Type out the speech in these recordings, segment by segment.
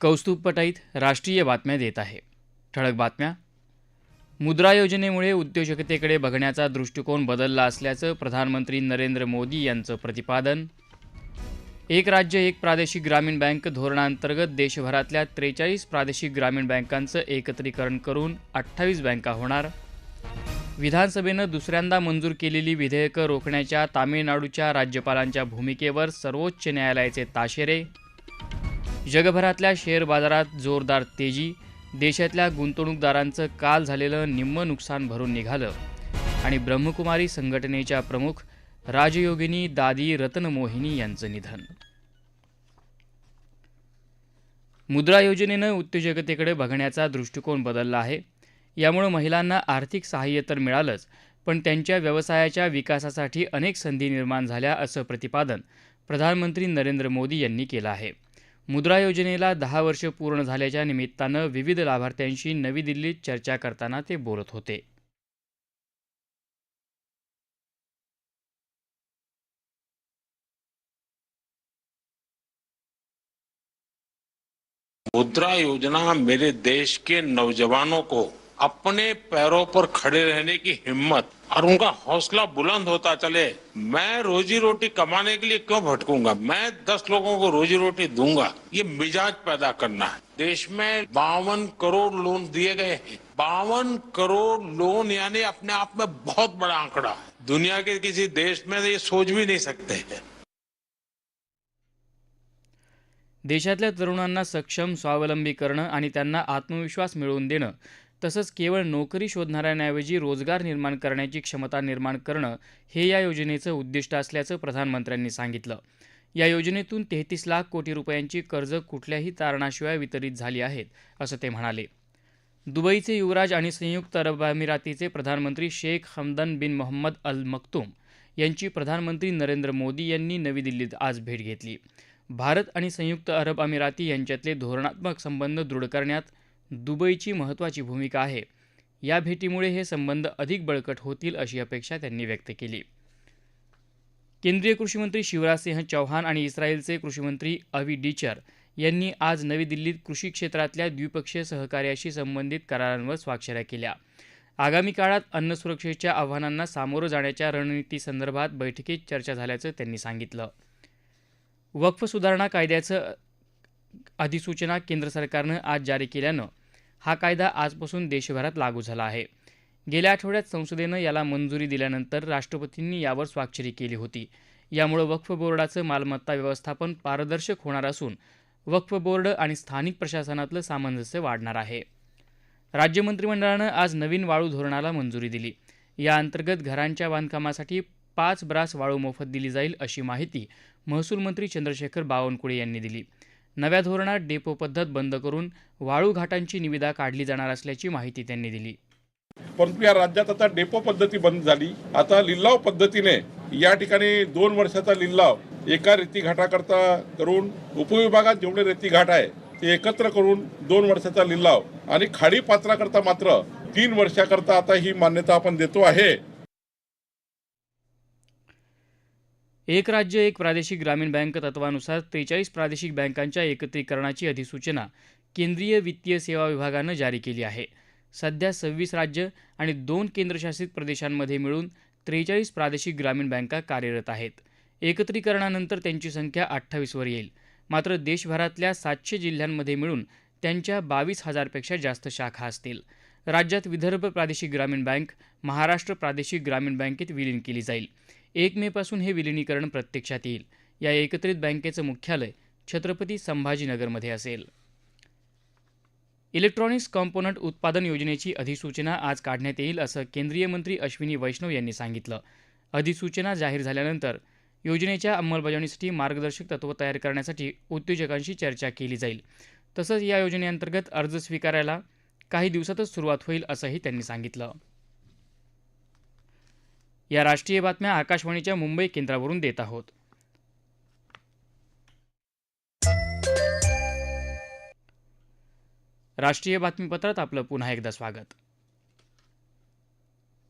कौस्तुभपटाईत राष्ट्रीय बातम्या देत आहे. ठळक बातम्या. मुद्रा योजनेमुळे उद्योजकतेकडे बघण्याचा दृष्टिकोन बदलला असल्याचं प्रधानमंत्री नरेंद्र मोदी यांचं प्रतिपादन. एक राज्य एक प्रादेशिक ग्रामीण बँक धोरणांतर्गत देशभरातल्या त्रेचाळीस प्रादेशिक ग्रामीण बँकांचं एकत्रीकरण करून अठ्ठावीस बँका होणार. विधानसभेनं दुसऱ्यांदा मंजूर केलेली विधेयकं रोखण्याच्या तामिळनाडूच्या राज्यपालांच्या भूमिकेवर सर्वोच्च न्यायालयाचे ताशेरे जगभरातल्या शेअर बाजारात जोरदार तेजी देशातल्या गुंतवणूकदारांचं काल झालेलं निम्म नुकसान भरून निघालं. आणि ब्रह्मकुमारी संघटनेच्या प्रमुख राजयोगिनी दादी रत्नमोहिनी यांचं निधन. मुद्रा योजनेनं उद्योजकतेकडे बघण्याचा दृष्टिकोन बदलला आहे. यामुळे महिलांना आर्थिक सहाय्य तर मिळालंच पण त्यांच्या व्यवसायाच्या विकासासाठी अनेक संधी निर्माण झाल्या असं प्रतिपादन प्रधानमंत्री नरेंद्र मोदी यांनी केलं आहे. मुद्रा योजनेला दहा वर्ष पूर्ण झाल्याच्या निमित्तानं विविध लाभार्थ्यांशी नवी दिल्लीत चर्चा करताना ते बोलत होते. मुद्रा योजना मेरे देश के नौजवानों को अपने पैरों पर खड़े रहने की हिम्मत और उनका हौसला बुलंद होता चले, मैं रोजी रोटी कमाने के लिए क्यों भटकूँगा? मैं दस लोगों को रोजी रोटी दूँगा। ये मिजाज पैदा करना है। देश में बावन करोड़ लोन दिए गए हैं। बावन करोड़ लोन यानी अपने आप में बहुत बड़ा आंकड़ा दुनिया के किसी देश में ये सोच भी नहीं सकते हैं। देशातल्या तरुणांना सक्षम स्वावलंबी करणं आणि त्यांना आत्मविश्वास मिळवून देणं तसंच केवळ नोकरी शोधणाऱ्यांऐवजी रोजगार निर्माण करण्याची क्षमता निर्माण करणं हे या योजनेचं उद्दिष्ट असल्याचं प्रधानमंत्र्यांनी सांगितलं. या योजनेतून तेहतीस लाख कोटी रुपयांची कर्ज कुठल्याही तारणाशिवाय वितरित झाली आहेत असं ते म्हणाले. दुबईचे युवराज आणि संयुक्त अरब अमिरातीचे प्रधानमंत्री शेख हमदन बिन मोहम्मद अल मक्तूम यांची प्रधानमंत्री नरेंद्र मोदी यांनी नवी दिल्लीत आज भेट घेतली. भारत आणि संयुक्त अरब अमिराती यांच्यातले धोरणात्मक संबंध दृढ करण्यात दुबईची महत्त्वाची भूमिका आहे. या भेटीमुळे हे संबंध अधिक बळकट होतील अशी अपेक्षा त्यांनी व्यक्त केली. केंद्रीय कृषीमंत्री शिवराजसिंह चौहान आणि इस्रायलचे कृषीमंत्री अवी डिचर यांनी आज नवी दिल्लीत कृषी क्षेत्रातल्या द्विपक्षीय सहकार्याशी संबंधित करारांवर स्वाक्षऱ्या केल्या. आगामी काळात अन्न सुरक्षेच्या आव्हानांना सामोरं जाण्याच्या रणनीतीसंदर्भात बैठकीत चर्चा झाल्याचं त्यांनी सांगितलं. वक्फ सुधारणा कायद्याचं अधिसूचना केंद्र सरकारनं आज जारी केल्यानं हा कायदा आजपासून देशभरात लागू झाला आहे. गेल्या आठवड्यात संसदेनं याला मंजुरी दिल्यानंतर राष्ट्रपतींनी यावर स्वाक्षरी केली होती. यामुळे वक्फ बोर्डाचं मालमत्ता व्यवस्थापन पारदर्शक होणार असून वक्फ बोर्ड आणि स्थानिक प्रशासनातलं सामंजस्य वाढणार आहे. राज्य मंत्रिमंडळानं आज नवीन वाळू धोरणाला मंजुरी दिली. या अंतर्गत घरांच्या बांधकामासाठी पाच ब्रास वाळू मोफत दिली जाईल अशी माहिती महसूल मंत्री चंद्रशेखर बावनकुळे यांनी दिली. नव्या धोरणात डेपो पद्धत बंद करून वाळू घाटांची निविदा काढली जाणार असल्याची माहिती त्यांनी दिली. परंतु या राज्यात आता डेपो पद्धती बंद झाली. आता लिल्लाव पद्धतीने या ठिकाणी दोन वर्षाचा लिल्लाव एका रेती घाटाकरता करून उपविभागात जेवढे रेती घाट आहे ते एकत्र करून दोन वर्षाचा लिल्लाव आणि खाडी पात्राकरता मात्र तीन वर्षाकरता आता ही मान्यता आपण देतो आहे. एक राज्य एक प्रादेशिक ग्रामीण बँक तत्वानुसार त्रेचाळीस प्रादेशिक बँकांच्या एकत्रीकरणाची अधिसूचना केंद्रीय वित्तीय सेवा विभागानं जारी केली आहे. सध्या सव्वीस राज्य आणि दोन केंद्रशासित प्रदेशांमध्ये मिळून त्रेचाळीस प्रादेशिक ग्रामीण बँका कार्यरत आहेत. एकत्रीकरणानंतर त्यांची संख्या अठ्ठावीसवर येईल. मात्र देशभरातल्या सातशे जिल्ह्यांमध्ये मिळून त्यांच्या बावीस हजारपेक्षा जास्त शाखा असतील. राज्यात विदर्भ प्रादेशिक ग्रामीण बँक महाराष्ट्र प्रादेशिक ग्रामीण बँकेत विलीन केली जाईल. एक मेपासून हे विलिनीकरण प्रत्यक्षात येईल. या एकत्रित बँकेचं मुख्यालय छत्रपती संभाजीनगरमध्ये असेल. इलेक्ट्रॉनिक्स कॉम्पोनंट उत्पादन योजनेची अधिसूचना आज काढण्यात येईल असं केंद्रीय मंत्री अश्विनी वैष्णव यांनी सांगितलं. अधिसूचना जाहीर झाल्यानंतर योजनेच्या अंमलबजावणीसाठी मार्गदर्शक तत्त्व तयार करण्यासाठी उद्योजकांशी चर्चा केली जाईल. तसंच या योजनेअंतर्गत अर्ज स्वीकारायला काही दिवसातच सुरुवात होईल असंही त्यांनी सांगितलं. या राष्ट्रीय बातम्या आकाशवाणीच्या मुंबई केंद्रावरून देत आहोत. राष्ट्रीय बातमीपत्रात आपलं पुन्हा एकदा स्वागत.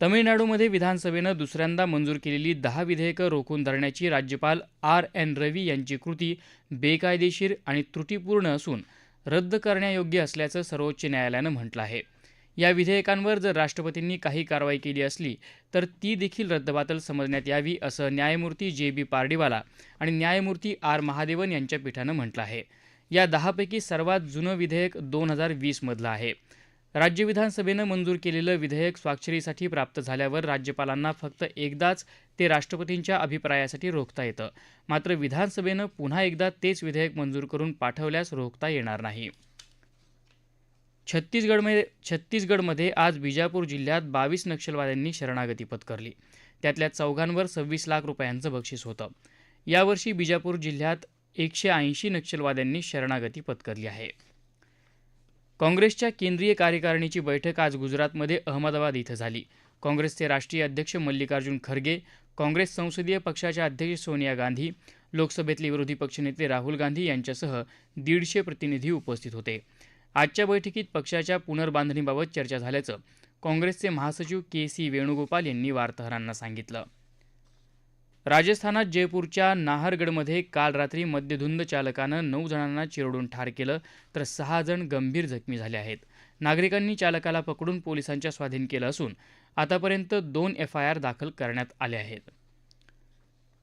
तमिळनाडूमध्ये विधानसभेनं दुसऱ्यांदा मंजूर केलेली दहा विधेयकं रोखून धरण्याची राज्यपाल आर एन रवी यांची कृती बेकायदेशीर आणि त्रुटीपूर्ण असून रद्द करण्यायोग्य असल्याचं सर्वोच्च न्यायालयानं म्हटलं आहे. या विधेयकांवर जर राष्ट्रपतींनी काही कारवाई केली असली तर ती देखील रद्दबातल समजण्यात यावी असं न्यायमूर्ती जे बी पार्डीवाला आणि न्यायमूर्ती आर महादेवन यांच्या पीठानं म्हटलं आहे. या दहापैकी सर्वात जुनं विधेयक दोन हजार वीसमधलं आहे. राज्य विधानसभेनं मंजूर केलेलं विधेयक स्वाक्षरीसाठी प्राप्त झाल्यावर राज्यपालांना फक्त एकदाच ते राष्ट्रपतींच्या अभिप्रायासाठी रोखता येतं. मात्र विधानसभेनं पुन्हा एकदा तेच विधेयक मंजूर करून पाठवल्यास रोखता येणार नाही. छत्तीसगडमध्ये छत्तीसगडमध्ये आज बिजापूर जिल्ह्यात बावीस नक्षलवाद्यांनी शरणागती पत्करली. त्यातल्या चौघांवर सव्वीस लाख रुपयांचं बक्षीस होतं. यावर्षी बिजापूर जिल्ह्यात एकशे ऐंशी नक्षलवाद्यांनी शरणागती पत्करली आहे. काँग्रेसच्या केंद्रीय कार्यकारिणीची बैठक आज गुजरातमध्ये अहमदाबाद इथं झाली. काँग्रेसचे राष्ट्रीय अध्यक्ष मल्लिकार्जुन खरगे काँग्रेस संसदीय पक्षाच्या अध्यक्ष सोनिया गांधी लोकसभेतले विरोधी पक्षनेते राहुल गांधी यांच्यासह दीडशे प्रतिनिधी उपस्थित होते. आजच्या बैठकीत पक्षाच्या पुनर्बांधणीबाबत चर्चा झाल्याचं काँग्रेसचे महासचिव के सी वेणुगोपाल यांनी वार्ताहरांना सांगितलं. राजस्थानात जयपूरच्या नाहरगडमध्ये काल रात्री मद्यधुंद चालकानं नऊ जणांना चिरडून ठार केलं तर सहा जण गंभीर जखमी झाले आहेत. नागरिकांनी चालकाला पकडून पोलिसांच्या स्वाधीन केलं असून आतापर्यंत दोन एफ आय आर दाखल करण्यात आले आहेत.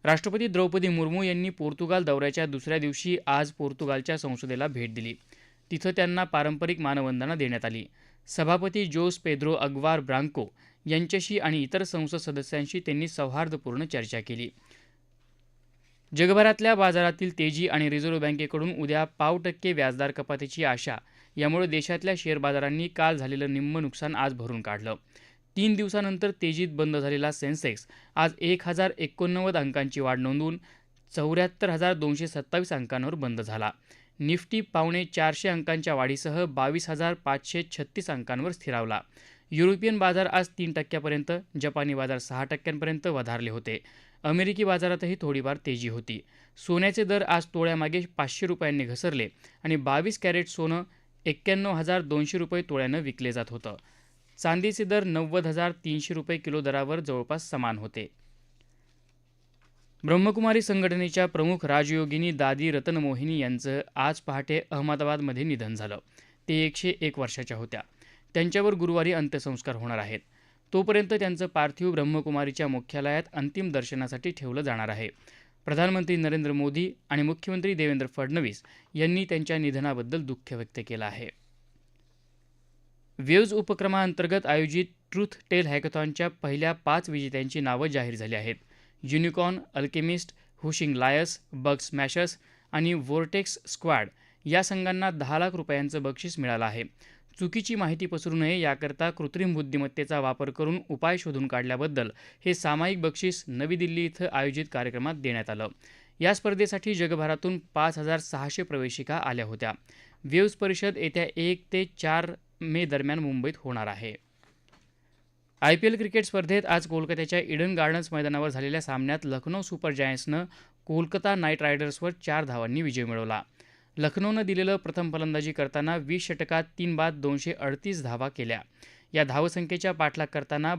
राष्ट्रपती द्रौपदी मुर्मू यांनी पोर्तुगाल दौऱ्याच्या दुसऱ्या दिवशी आज पोर्तुगालच्या संसदेला भेट दिली. तिथं त्यांना पारंपरिक मानवंदना देण्यात आली. सभापती जोस पेद्रो अग्वार ब्रांको यांच्याशी आणि इतर संसद सदस्यांशी त्यांनी सौहार्दपूर्ण चर्चा केली. जगभरातल्या बाजारातील तेजी आणि रिझर्व्ह बँकेकडून उद्या पाव टक्के व्याजदर कपातीची आशा यामुळे देशातल्या शेअर बाजारांनी काल झालेलं निम्म नुकसान आज भरून काढलं. तीन दिवसानंतर तेजीत बंद झालेला सेन्सेक्स आज एक हजार एकोणनव्वद अंकांची वाढ नोंदवून चौऱ्याहत्तर हजार दोनशे सत्तावीस अंकांवर बंद झाला. निफ्टी पावणे चारशे अंकांच्या वाढीसह बावीस हजार पाचशे छत्तीस अंकांवर स्थिरावला. युरोपियन बाजार आज तीन टक्क्यापर्यंत जपानी बाजार सहा टक्क्यांपर्यंत वधारले होते. अमेरिकी बाजारातही थोडीफार तेजी होती. सोन्याचे दर आज तोळ्यामागे पाचशे रुपयांनी घसरले आणि बावीस कॅरेट सोनं एक्क्याण्णव हजार दोनशे रुपये तोळ्यानं विकले जात होतं. चांदीचे दर नव्वद हजार तीनशे रुपये किलो दरावर जवळपास समान होते. ब्रह्मकुमारी संघटनेच्या प्रमुख राजयोगिनी दादी रतनमोहिनी यांचं आज पहाटे अहमदाबादमध्ये निधन झालं. ते एकशे एक वर्षाच्या होत्या. त्यांच्यावर गुरुवारी अंत्यसंस्कार होणार आहेत. तोपर्यंत त्यांचं पार्थिव ब्रह्मकुमारीच्या मुख्यालयात अंतिम दर्शनासाठी ठेवलं जाणार आहे. प्रधानमंत्री नरेंद्र मोदी आणि मुख्यमंत्री देवेंद्र फडणवीस यांनी त्यांच्या निधनाबद्दल दुःख व्यक्त केलं आहे. वेव्ज उपक्रमाअंतर्गत आयोजित ट्रूथ टेल हॅकथॉनच्या पहिल्या पाच विजेत्यांची नावं जाहीर झाली आहेत. युनिकॉर्न अल्केमिस्ट हुशिंग लायस बग स्मॅशर्स आणि वोर्टेक्स स्क्वॅड या संघांना दहा लाख रुपयांचं बक्षीस मिळालं आहे. चुकीची माहिती पसरू नये याकरता कृत्रिम बुद्धिमत्तेचा वापर करून उपाय शोधून काढल्याबद्दल हे सामायिक बक्षीस नवी दिल्ली इथं आयोजित कार्यक्रमात देण्यात आलं. या स्पर्धेसाठी जगभरातून पाच हजार सहाशे प्रवेशिका आल्या होत्या. वेव्स परिषद येत्या एक ते चार मे दरम्यान मुंबईत होणार आहे. आय पी एल क्रिकेट स्पर्धेत आज कोलकात्याच्या इडन गार्डन्स मैदानावर झालेल्या सामन्यात लखनौ सुपर जायंट्सनं कोलकाता नाईट रायडर्सवर चार धावांनी विजय मिळवला. लखनौनं दिलेलं प्रथम फलंदाजी करताना वीस षटकात तीन बाद दोनशे अडतीस धावा केल्या. या धावसंख्येच्या पाठलाग करताना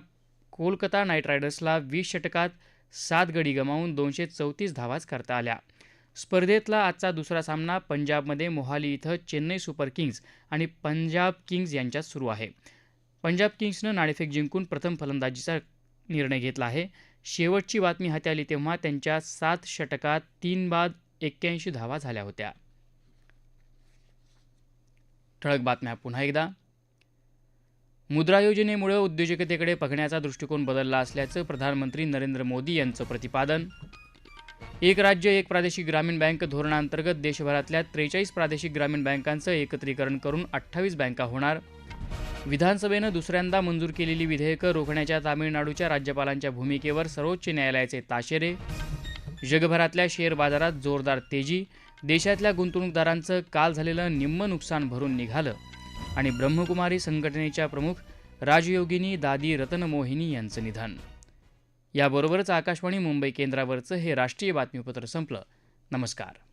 कोलकाता नाईट रायडर्सला वीस षटकात सात गडी गमावून दोनशे चौतीस धावाच करता आल्या. स्पर्धेतला आजचा दुसरा सामना पंजाबमध्ये मोहाली इथं चेन्नई सुपर किंग्ज आणि पंजाब किंग्ज यांच्यात सुरू आहे. पंजाब किंग्सनं नाणेफेक जिंकून प्रथम फलंदाजीचा निर्णय घेतला आहे. शेवटची बातमी हाती आली तेव्हा त्यांच्या सात षटकात तीन बाद एक्क्याऐंशी धावा झाल्या होत्या. ठळक बातम्या पुन्हा एकदा. मुद्रा योजनेमुळे उद्योजकतेकडे बघण्याचा दृष्टिकोन बदलला असल्याचं प्रधानमंत्री नरेंद्र मोदी यांचं प्रतिपादन. एक राज्य एक प्रादेशिक ग्रामीण बँक धोरणांतर्गत देशभरातल्या त्रेचाळीस प्रादेशिक ग्रामीण बँकांचं एकत्रीकरण करून अठ्ठावीस बँका होणार. विधानसभेनं दुसऱ्यांदा मंजूर केलेली विधेयकं रोखण्याच्या तामिळनाडूच्या राज्यपालांच्या भूमिकेवर सर्वोच्च न्यायालयाचे ताशेरे. जगभरातल्या शेअर बाजारात जोरदार तेजी. देशातल्या गुंतवणूकदारांचं काल झालेलं निम्म नुकसान भरून निघालं. आणि ब्रह्मकुमारी संघटनेच्या प्रमुख राजयोगिनी दादी रतनमोहिनी यांचं निधन. याबरोबरच आकाशवाणी मुंबई केंद्रावरचं हे राष्ट्रीय बातमीपत्र संपलं. नमस्कार.